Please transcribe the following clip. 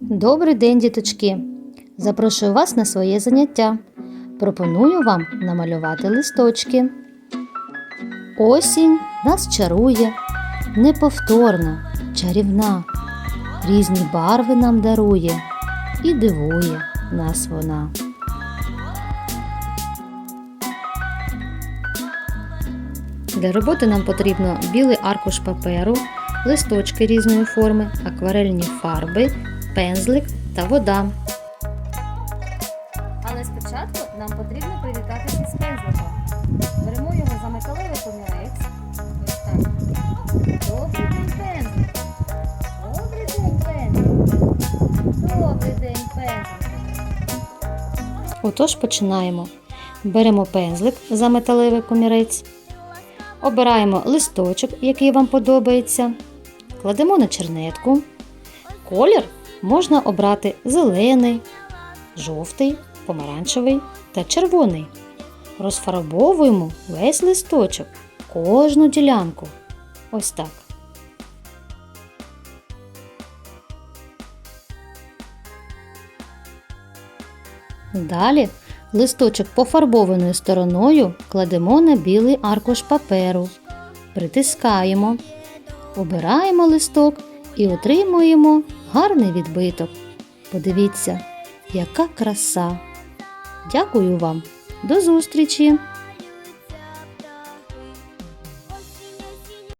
Добрий день, діточки! Запрошую вас на своє заняття. Пропоную вам намалювати листочки. Осінь нас чарує, неповторна, чарівна, різні барви нам дарує і дивує нас вона. Для роботи нам потрібно білий аркуш паперу, листочки різної форми, акварельні фарби, пензлик та вода. Але спочатку нам потрібно привітатися з пензликом. Беремо його за металевий комірець. Ось так. Добрий день, пензлик. Добрий день, пензлик. Добрий день, пензлик. Отож починаємо. Беремо пензлик за металевий комірець. Обираємо листочок, який вам подобається. Кладемо на чернетку. Колір можна обрати зелений, жовтий, помаранчевий та червоний. Розфарбовуємо весь листочок, кожну ділянку. Ось так. Далі листочок пофарбованою стороною кладемо на білий аркуш паперу, притискаємо, обираємо листок і отримуємо гарний відбиток. Подивіться, яка краса! Дякую вам! До зустрічі!